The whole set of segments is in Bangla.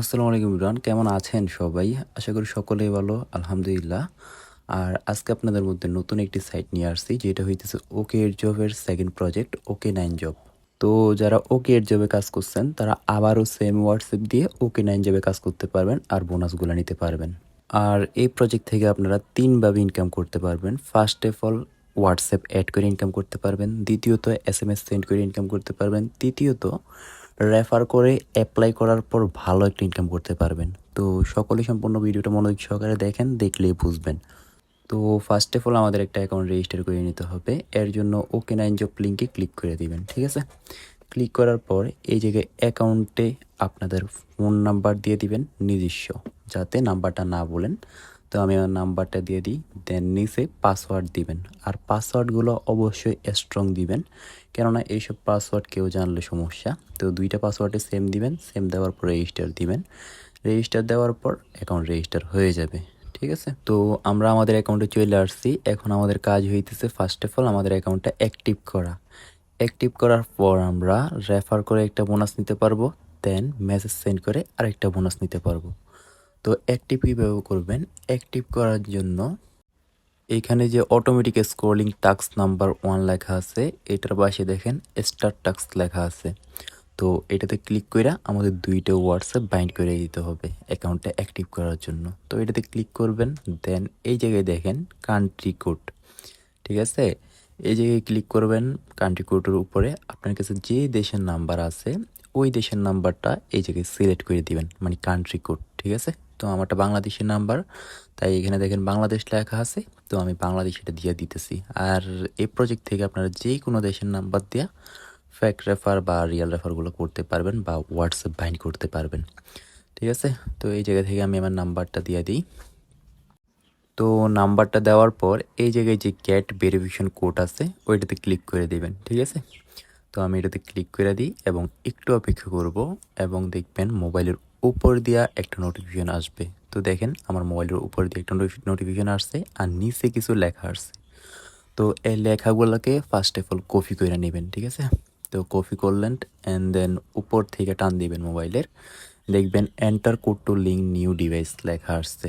আসসালামু আলাইকুম ইমরান, কেমন আছেন সবাই? আশা করি সকলেই ভালো, আলহামদুলিল্লাহ। আর আজকে আপনাদের মধ্যে নতুন একটি সাইট নিয়ে আসছি, যেটা হইতেছে ওকে এর জবের second project okay nine job তো যারা ওকে এর জবে কাজ করছেন, তারা আবারও সেম হোয়াটসঅ্যাপ দিয়ে ওকে নাইন জবে কাজ করতে পারবেন আর বোনাসগুলো নিতে পারবেন। আর এই প্রজেক্ট থেকে আপনারা তিনভাবে ইনকাম করতে পারবেন। First of all WhatsApp add করে ইনকাম করতে পারবেন। দ্বিতীয়ত এস এম এস সেন্ড করে ইনকাম করতে পারবেন। তৃতীয়ত রেফার করে অ্যাপ্লাই করার পর ভালো একটা ইনকাম করতে পারবেন। তো সকলেই সম্পূর্ণ ভিডিওটা মনোযোগ সহকারে দেখেন, দেখলেই বুঝবেন। তো ফার্স্ট অফ অল আমাদের একটা অ্যাকাউন্ট রেজিস্টার করে নিতে হবে। এর জন্য ওকে নাইন জব লিঙ্কে ক্লিক করে দিবেন, ঠিক আছে? ক্লিক করার পর এই জায়গায় অ্যাকাউন্টে আপনাদের ফোন নাম্বার দিয়ে দিবেন, নিজস্ব, যাতে নাম্বারটা না বলেন। তো আমি আমার নাম্বারটা দিয়ে দিই দেন নিচে পাসওয়ার্ড দিবেন। আর পাসওয়ার্ডগুলো অবশ্যই স্ট্রং দিবেন। কেননা এইসব পাসওয়ার্ড কেউ জানলে সমস্যা। তো দুইটা পাসওয়ার্ডে সেম দিবেন সেম দেওয়ার পর রেজিস্টার দিবেন। রেজিস্টার দেওয়ার পর অ্যাকাউন্ট রেজিস্টার হয়ে যাবে, ঠিক আছে? তো আমরা আমাদের অ্যাকাউন্টে চলে আসছি। এখন আমাদের কাজ হইতেছে ফার্স্ট অফ অল আমাদের অ্যাকাউন্টটা অ্যাক্টিভ করা। অ্যাক্টিভ করার পর আমরা রেফার করে একটা বোনাস নিতে পারব দেন মেসেজ সেন্ড করে আরেকটা বোনাস নিতে পারব। তো অ্যাক্টিভ কীভাবে করবেন? অ্যাক্টিভ করার জন্য এইখানে যে automatic scrolling tasks number one লেখা আছে, এটার পাশে দেখেন স্টার টাক্স লেখা আছে। তো এটাতে ক্লিক করে আমাদের দুইটা হোয়াটসঅ্যাপ বাইন্ড করে দিতে হবে অ্যাকাউন্টটা অ্যাক্টিভ করার জন্য। তো এটাতে ক্লিক করবেন দেন এই জায়গায় দেখেন কান্ট্রি কোড ঠিক আছে? এই জায়গায় ক্লিক করবেন কান্ট্রি কোডের উপরে, আপনার কাছে যে দেশের নাম্বার আছে, ওই দেশের নাম্বারটা এই জায়গায় সিলেক্ট করে দিবেন মানে কান্ট্রি কোড ঠিক আছে? তো আমারটা বাংলাদেশের নাম্বার তাই এখানে দেখেন বাংলাদেশ লেখা আছে তো আমি বাংলাদেশ এটা দিয়ে দিতেছি। আর এই প্রজেক্ট থেকে আপনারা যে কোনো দেশের নাম্বার দেওয়া ফ্যাক রেফার বা রিয়েল রেফারগুলো করতে পারবেন বা হোয়াটসঅ্যাপ বাইন্ড করতে পারবেন। ঠিক আছে? তো এই জায়গা থেকে আমি আমার নাম্বারটা দিয়ে দিই। তো নাম্বারটা দেওয়ার পর এই জায়গায় যে গেট ভেরিফিকেশন কোড আছে, ওইটাতে ক্লিক করে দেবেন। ঠিক আছে? তো আমি এটাতে ক্লিক করে দিই এবং একটু অপেক্ষা করব এবং দেখবেন মোবাইলের উপর দিয়া একটা নোটিফিকেশন আসবে। তো দেখেন, আমার মোবাইলের উপর দিয়ে একটা নোটিফিকেশন আসছে আর নিচে কিছু লেখা আসছে। তো এই লেখাগুলোকে ফার্স্ট অফ অল কপি করে নেবেন, ঠিক আছে? তো কপি করলেন অ্যান্ড দেন উপর থেকে টান দিবেন মোবাইলের। দেখবেন enter code to link new device লেখা আসছে।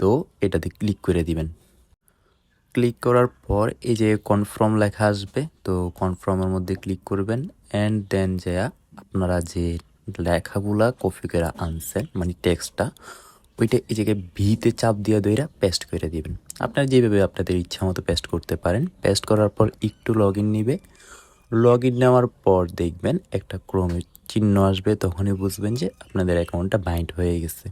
তো এটাতে ক্লিক করে দিবেন। ক্লিক করার পর এই যে কনফার্ম লেখা আসবে, তো কনফার্মের মধ্যে ক্লিক করবেন অ্যান্ড দেন যা আপনারা যে লেখাগুলা কপি করে আনছেন মানে টেক্সটটা ওইটা এই জায়গায় ভিতে চাপ দিয়ে দইরা পেস্ট করে দিবেন। আপনারা যেভাবে আপনাদের ইচ্ছা মতো পেস্ট করতে পারেন। পেস্ট করার পর একটু লগ ইন নিবে। লগ ইন নেওয়ার পর দেখবেন একটা ক্রমের চিহ্ন আসবে, তখনই বুঝবেন যে আপনাদের অ্যাকাউন্টটা বাইন্ড হয়ে গেছে।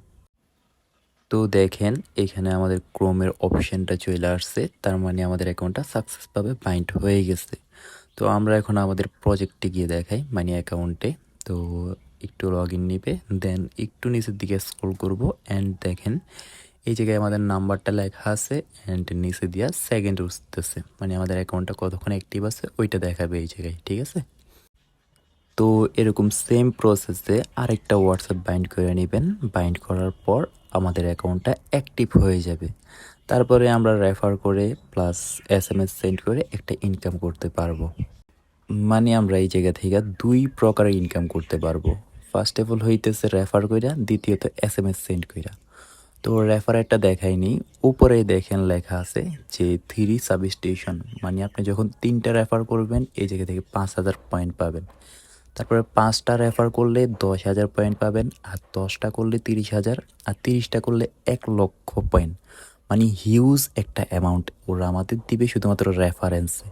তো দেখেন, এখানে আমাদের ক্রোমের অপশানটা চলে আসছে। তার মানে আমাদের অ্যাকাউন্টটা সাকসেসভাবে বাইন্ড হয়ে গেছে। তো আমরা এখন আমাদের প্রজেক্টে গিয়ে দেখাই মানে অ্যাকাউন্টে তো একটু লগ ইন নিবে দেন একটু নিচের দিকে স্ক্রল করব অ্যান্ড দেখেন, এই জায়গায় আমাদের নাম্বারটা লেখা আছে অ্যান্ড নিচে দিয়া সেকেন্ড উঠতেছে মানে আমাদের অ্যাকাউন্টটা কতক্ষণ অ্যাক্টিভ আছে ওইটা দেখাবে এই জায়গায়, ঠিক আছে? তো এরকম সেম প্রসেসে আরেকটা হোয়াটসঅ্যাপ বাইন্ড করে নেবেন বাইন্ড করার পর আমাদের অ্যাকাউন্টটা অ্যাক্টিভ হয়ে যাবে। তারপরে আমরা রেফার করে plus S M S send করে একটা ইনকাম করতে পারব। মানে আমরা এই জায়গা থেকে দুই প্রকারের ইনকাম করতে পারব। ফার্স্ট অফ অল হইতেছে রেফার কইরা, দ্বিতীয়ত এস এম এস সেন্ড কইরা তো রেফারেরটা দেখাইনি উপরে দেখেন লেখা আছে যে থ্রি সাবস্টেশন মানে আপনি যখন তিনটা রেফার করবেন, এই জায়গা থেকে পাঁচ হাজার পয়েন্ট পাবেন। তারপরে পাঁচটা রেফার করলে দশ হাজার পয়েন্ট পাবেন, আর দশটা করলে তিরিশ হাজার, আর তিরিশটা করলে এক লক্ষ পয়েন্ট মানে হিউজ একটা অ্যামাউন্ট ওরা আমাদের দিবে শুধুমাত্র রেফারেন্সে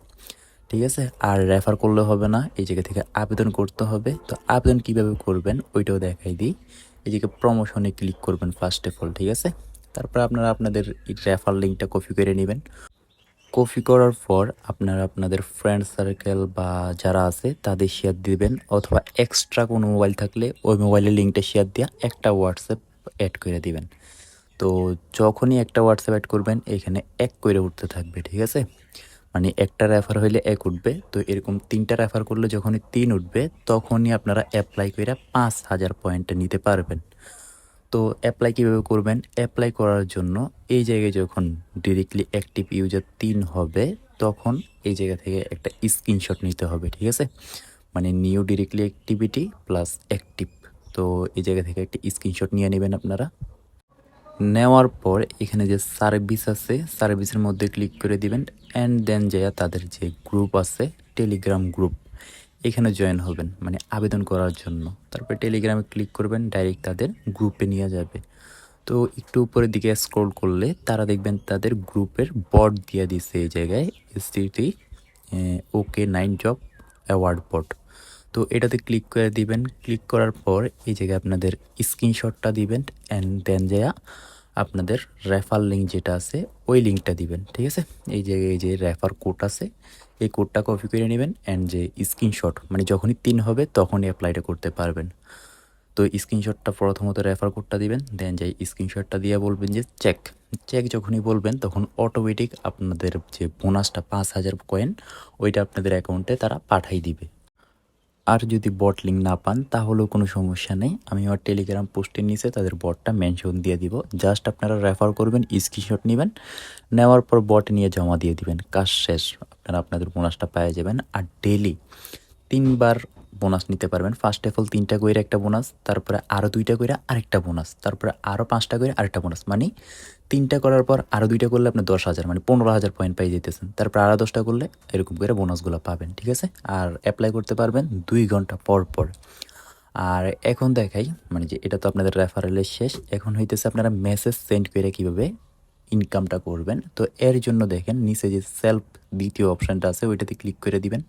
ঠিক আছে? আর রেফার করলে হবে না। এই জায়গা থেকে আবেদন করতে হবে। তো আবেদন কীভাবে করবেন ওইটাও দেখাই দিই। এই জায়গায় প্রমোশনে ক্লিক করবেন ফার্স্ট অফ অল ঠিক আছে? তারপর আপনারা আপনাদের রেফার লিঙ্কটা কপি করে নেবেন। কপি করার পর আপনারা আপনাদের ফ্রেন্ড সার্কেল বা যারা আছে, তাদের শেয়ার দিবেন। অথবা এক্সট্রা কোনো মোবাইল থাকলে ওই মোবাইলের লিঙ্কটা শেয়ার দিয়ে একটা হোয়াটসঅ্যাপ অ্যাড করে দিবেন। তো যখনই একটা হোয়াটসঅ্যাপ অ্যাড করবেন, এখানে এক করে উঠতে থাকবে, ঠিক আছে? মানে একটা রেফার হইলে এক উঠবে, তো এরকম তিনটা রেফার করলে যখনই তিন উঠবে, তখনই আপনারা অ্যাপ্লাই করে পাঁচ হাজার পয়েন্টটা নিতে পারবেন। তো অ্যাপ্লাই কীভাবে করবেন? অ্যাপ্লাই করার জন্য এই জায়গায় যখন ডিরেক্টলি অ্যাক্টিভ ইউজার তিন হবে, তখন এই জায়গা থেকে একটা স্ক্রিনশট নিতে হবে, ঠিক আছে? মানে new directly activity plus active তো এই জায়গা থেকে একটা স্ক্রিনশট নিয়ে নেবেন আপনারা। নেওয়ার পর এখানে যে সার্ভিস আছে, সার্ভিসের মধ্যে ক্লিক করে দিবেন অ্যান্ড দেন যাইয়া তাদের যে গ্রুপ আছে টেলিগ্রাম গ্রুপ এখানে জয়েন হবেন মানে আবেদন করার জন্য। তারপরে টেলিগ্রামে ক্লিক করবেন ডাইরেক্ট তাদের গ্রুপে নিয়ে যাবে। তো একটু উপরের দিকে স্ক্রল করলে তারা দেখবেন তাদের গ্রুপের বট দিয়ে দিছে এই জায়গায় STT okay nine job award bot তো এটাতে ক্লিক করে দিবেন। ক্লিক করার পর এই জায়গায় আপনাদের স্ক্রিনশটটা দিবেন অ্যান্ড দেন যায়া আপনাদের রেফার লিঙ্ক যেটা আছে, ওই লিঙ্কটা দিবেন, ঠিক আছে? এই জায়গায় যে রেফার কোড আছে, এই কোডটা কপি করে নেবেন অ্যান্ড যে স্ক্রিনশট মানে যখনই তিন হবে তখনই অ্যাপ্লাইটা করতে পারবেন। তো স্ক্রিনশটটা প্রথমত রেফার কোডটা দিবেন দেন যাই স্ক্রিনশটটা দিয়ে বলবেন যে চেক চেক যখনই বলবেন তখন অটোমেটিক আপনাদের যে বোনাসটা পাঁচ হাজার কয়েন ওইটা আপনাদের অ্যাকাউন্টে তারা পাঠাই দিবে। আর যদি বট লিঙ্ক না পান, তাহলেও কোনো সমস্যা নেই। আমি আমার টেলিগ্রাম পোস্টের নিচে তাদের বটটা মেনশন দিয়ে দিব। জাস্ট আপনারা রেফার করবেন স্ক্রিনশট নেবেন, নেওয়ার পর বট নিয়ে জমা দিয়ে দিবেন। কাজ শেষ। আপনারা আপনাদের বোনাসটা পেয়ে যাবেন। আর ডেলি তিনবার বোনাস নিতে পারবেন। ফার্স্ট অফ অল তিনটা কইরে একটা বোনাস তারপরে আরও দুইটা কইরে আরেকটা বোনাস তারপরে আরও পাঁচটা করে আরেকটা বোনাস মানে তিনটা করার পর আরও দুইটা করলে আপনি দশ হাজার মানে পনেরো হাজার পয়েন্ট পাই যেতেছেন তারপর আরও দশটা করলে এরকম করে বোনাসগুলো পাবেন, ঠিক আছে? আর অ্যাপ্লাই করতে পারবেন দুই ঘণ্টা পর পর। আর এখন দেখাই মানে যে এটা তো আপনাদের রেফারেলের শেষ, এখন হইতেছে আপনারা মেসেজ সেন্ড করে কীভাবে ইনকামটা করবেন। তো এর জন্য দেখেন, নিচে যে সেলফ দ্বিতীয় অপশানটা আছে, ওইটাতে ক্লিক করে দিবেন।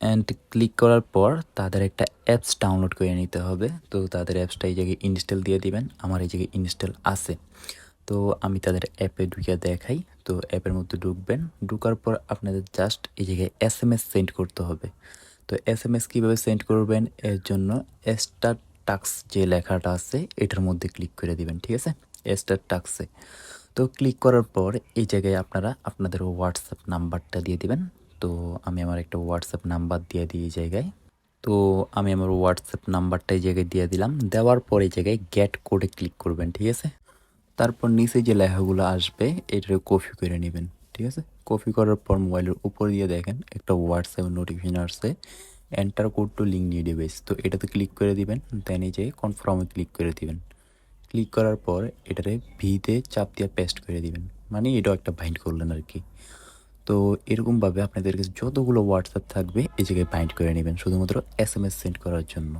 অ্যান্ড ক্লিক করার পর তাদের একটা অ্যাপস ডাউনলোড করে নিতে হবে। তো তাদের অ্যাপসটা এই জায়গায় ইনস্টল দিয়ে দিবেন। আমার এই জায়গায় ইনস্টল আছে। তো আমি তাদের অ্যাপে ঢুকে দেখাই। তো অ্যাপের মধ্যে ঢুকবেন। ঢুকার পর আপনাদের জাস্ট এই জায়গায় এস এম এস সেন্ড করতে হবে। তো এস এম এস কীভাবে সেন্ড করবেন? এর জন্য স্টার টাক্স যে লেখাটা আছে, এটার মধ্যে ক্লিক করে দিবেন, ঠিক আছে? স্টার টাক্সে তো ক্লিক করার পর এই জায়গায় আপনারা আপনাদের হোয়াটসঅ্যাপ নাম্বারটা দিয়ে দিবেন। তো আমি আমার একটা হোয়াটসঅ্যাপ নাম্বার দিয়ে দিই এই জায়গায়। তো আমি আমার হোয়াটসঅ্যাপ নাম্বারটা এই জায়গায় দিয়ে দিলাম। দেওয়ার পরে এই জায়গায় গেট কোডে ক্লিক করবেন, ঠিক আছে? তারপর নিচে যে লেখাগুলো আসবে এটা কপি করে নেবেন, ঠিক আছে? কপি করার পর মোবাইলের উপর দিয়ে দেখেন, একটা হোয়াটসঅ্যাপ নোটিফিকেশন আসছে। এন্টার কোড টু লিঙ্ক নিয়ে ডিভাইস তো এটাতে ক্লিক করে দিবেন দেন এই যে কনফার্মে ক্লিক করে দিবেন। ক্লিক করার পর এটারে ভিতে চাপ দিয়ে পেস্ট করে দিবেন। মানে এটাও একটা বাইন্ড করলেন আর কি। তো এরকমভাবে আপনাদের কাছে যতগুলো হোয়াটসঅ্যাপ থাকবে, এই জায়গায় বাইন্ড করে নেবেন শুধুমাত্র এস এম এস সেন্ড করার জন্য।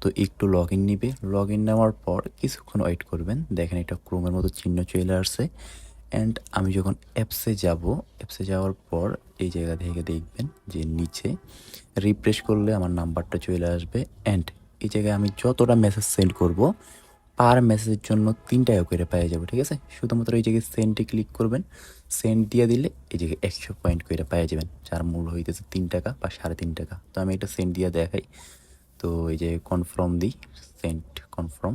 তো একটু লগ ইন নিবে। লগ ইন নেওয়ার পর কিছুক্ষণ ওয়েট করবেন। দেখেন এটা ক্রোমের মতো চিহ্ন চলে আসছে। অ্যান্ড আমি যখন অ্যাপসে যাব অ্যাপসে যাওয়ার পর এই জায়গা থেকে দেখবেন যে নিচে রিফ্রেশ করলে আমার নাম্বারটা চলে আসবে। অ্যান্ড এই জায়গায় আমি যতটা মেসেজ সেন্ড করব পার মেসেজের জন্য তিন টাকা করে পেয়ে যাব, ঠিক আছে? শুধুমাত্র এই জায়গায় সেন্টে ক্লিক করবেন সেন্ট দিয়ে দিলে এই জায়গায় একশো পয়েন্ট করে পেয়ে যাবেন, যার মূল হইতেছে তিন টাকা বা সাড়ে তিন টাকা। তো আমি এটা সেন্ট দিয়ে দেখাই। তো এই যে কনফার্ম দিই সেন্ট কনফার্ম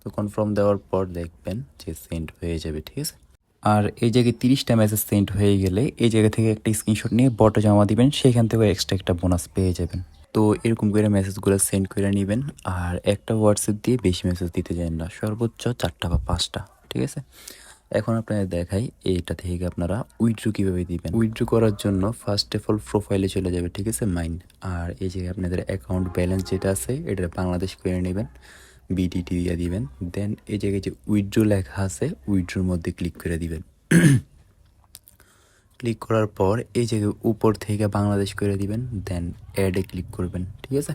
তো কনফার্ম দেওয়ার পর দেখবেন যে সেন্ট হয়ে যাবে, ঠিক আছে? আর এই জায়গায় তিরিশটা মেসেজ সেন্ট হয়ে গেলে এই জায়গা থেকে একটা স্ক্রিনশট নিয়ে বটে জমা দিবেন, সেখান থেকে এক্সট্রা একটা বোনাস পেয়ে যাবেন। তো এরকম করে মেসেজগুলো সেন্ড করে নেবেন। আর একটা হোয়াটসঅ্যাপ দিয়ে বেশি মেসেজ দিতে যান না। সর্বোচ্চ চারটা বা পাঁচটা, ঠিক আছে? এখন আপনাদের দেখাই, এটা থেকে আপনারা উইথড্রু কীভাবে দিবেন? উইথড্রু করার জন্য ফার্স্ট অফ অল প্রোফাইলে চলে যাবে, ঠিক আছে মাইন আর এই জায়গায় আপনাদের অ্যাকাউন্ট ব্যালেন্স যেটা আছে, এটা বাংলাদেশ করে নেবেন বিডিটি দিয়ে দিবেন। দেন এই জায়গায় যে উইথড্রু লেখা আছে উইথড্রুর মধ্যে ক্লিক করে দিবেন। ক্লিক করার পর এই জায়গায় উপর থেকে বাংলাদেশ করে দিবেন দেন অ্যাডে ক্লিক করবেন, ঠিক আছে?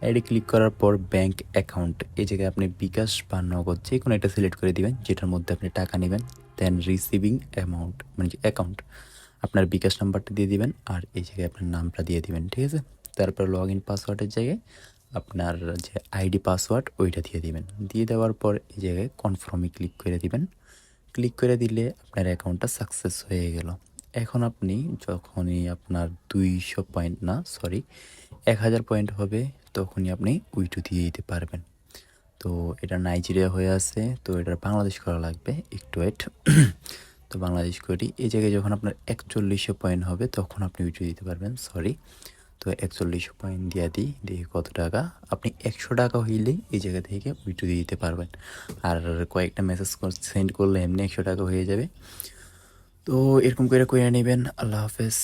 অ্যাডে ক্লিক করার পর ব্যাংক অ্যাকাউন্ট এই জায়গায় আপনি বিকাশ বা নগদ যে কোনো একটা সিলেক্ট করে দিবেন, যেটার মধ্যে আপনি টাকা নেবেন দেন রিসিভিং অ্যামাউন্ট মানে যে অ্যাকাউন্ট আপনার বিকাশ নাম্বারটা দিয়ে দিবেন আর এই জায়গায় আপনার নামটা দিয়ে দিবেন, ঠিক আছে? তারপর লগ ইন পাসওয়ার্ডের জায়গায় আপনার যে আইডি পাসওয়ার্ড ওইটা দিয়ে দিবেন। দিয়ে দেওয়ার পর এই জায়গায় কনফার্মে ক্লিক করে দিবেন। ক্লিক করে দিলে আপনার অ্যাকাউন্টটা সাকসেস হয়ে গেল। এখন আপনি যখনই আপনার দুইশো পয়েন্ট না সরি এক হাজার পয়েন্ট হবে, তখনই আপনি উইটু দিয়ে দিতে পারবেন। তো এটা নাইজেরিয়া হয়ে আছে, তো এটা বাংলাদেশ করা লাগবে, একটু ওয়েট তো বাংলাদেশ করি, এই জায়গায় যখন আপনার একচল্লিশশো পয়েন্ট হবে, তখন আপনি উইটু দিতে পারবেন সরি তো একচল্লিশশো পয়েন্ট দিয়ে দিই দেখি কত টাকা? আপনি একশো টাকা হইলেই এই জায়গা থেকে উইটু দিয়ে দিতে পারবেন। আর কয়েকটা মেসেজ সেন্ড করলে এমনি একশো টাকা হয়ে যাবে। তো এরকম করে কইরা নেবেন। আল্লাহ হাফেজ।